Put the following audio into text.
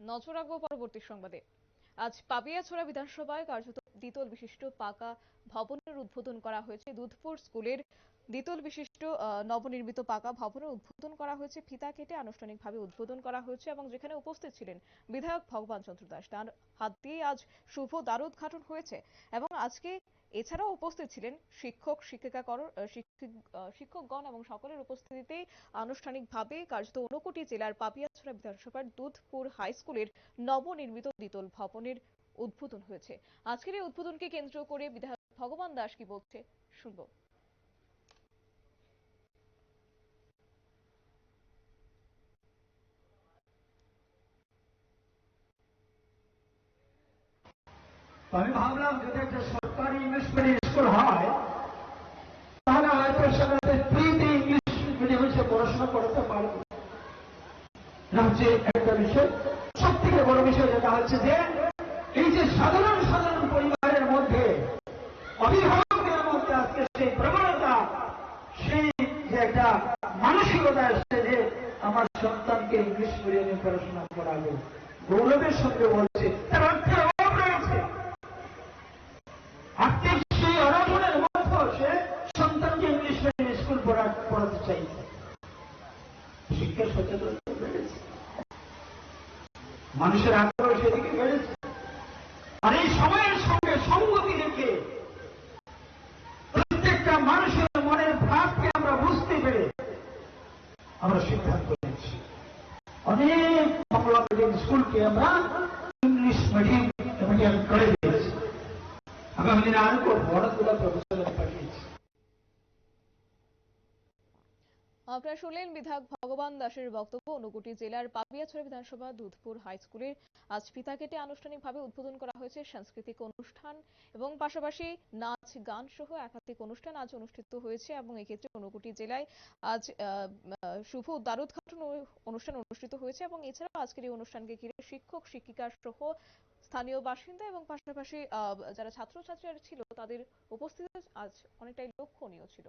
নজর রাখব পরবর্তী সংবাদে। আজ পাপিয়াছড়া বিধানসভায় কার্যত দ্বিতল বিশিষ্ট পাকা ভবনের উদ্বোধন করা হয়েছে দুধপুর স্কুলের দ্বিতল বিশিষ্ট নবনির্মিত পাকা ভবনের উদ্বোধন করা হয়েছে। ফিতা কেটে আনুষ্ঠানিকভাবে উদ্বোধন করা হয়েছে এবং যেখানে উপস্থিত ছিলেন বিধায়ক ভগবান চন্দ্র দাস। তার হাত দিয়ে আজ শুভ দ্বারোদ্ঘাটন হয়েছে এবং আজকে এছাড়াও উপস্থিত ছিলেন শিক্ষক শিক্ষিকা শিক্ষকগণ এবং সকলের উপস্থিতিতে আনুষ্ঠানিকভাবে কার্যত ঊনকোটি জেলার পাপিয়াছড়া বিধানসভার দুধপুর হাই স্কুলের নবনির্মিত দ্বিতল ভবনের উদ্বোধন হয়েছে। আজকের এই উদ্বোধনকে কেন্দ্র করে বিধায়ক ভগবান দাস কি বলছে শুনব। আমি ভাবলাম, যদি একটা সরকারি ইংলিশ মিডিয়াম স্কুল হয়, তাহলে হয়তো সেখানে ফ্রিতে ইংলিশ মিডিয়ামে সে পড়াশোনা করতে পারবে। হচ্ছে একটা বিষয় সব থেকে বড় বিষয় যেটা হচ্ছে যে, এই যে সাধারণ সাধারণ পরিবারের মধ্যে অভিভাবকদের মধ্যে আজকে সেই প্রবণতা, সেই যে একটা মানসিকতা আসছে যে, আমার সন্তানকে ইংলিশ মিডিয়ামে পড়াশোনা করাবো। গৌরবের সঙ্গে বলছে তার অর্থের অভাব রয়েছে আর্থিক সেই অনটনের মধ্যেও সে সন্তানকে ইংলিশ মিডিয়াম স্কুল পড়া- শিক্ষা সচেতনতা বেড়েছে মানুষের আগ্রহ সেদিকে বেড়েছে? আর এই সময়ের সঙ্গে সঙ্গতি রেখে প্রত্যেকটা মানুষের মনের ভাবকে আমরা বুঝতে পেরে আমরা সিদ্ধান্ত নিয়েছি অনেক বাংলা মিডিয়াম স্কুলকে আমরা ইংলিশ মিডিয়াম মিডিয়াম করে দিয়েছি। আগামী দিনে আরও করব, অনেকগুলো আপনারা শুনলেন বিধায়ক ভগবান দাসের বক্তব্য। ঊনকোটি জেলার পাপিয়াছড়া বিধানসভা দুধপুর হাই স্কুলের আজ ফিতা কেটে আনুষ্ঠানিকভাবে উদ্বোধন করা হয়েছে সাংস্কৃতিক অনুষ্ঠান এবং পাশাপাশি নাচ, গান সহ একাধিক অনুষ্ঠান আজ অনুষ্ঠিত হয়েছে এবং এক্ষেত্রে ঊনকোটি জেলায় আজ শুভ দ্বারোদ্ঘাটন অনুষ্ঠান অনুষ্ঠিত হয়েছে এবং এছাড়াও আজকের এই অনুষ্ঠানকে ঘিরে শিক্ষক, শিক্ষিকা সহ স্থানীয় বাসিন্দা এবং পাশাপাশি যারা ছাত্রছাত্রীরা ছিল তাদের উপস্থিতি আজ অনেকটাই লক্ষণীয় ছিল।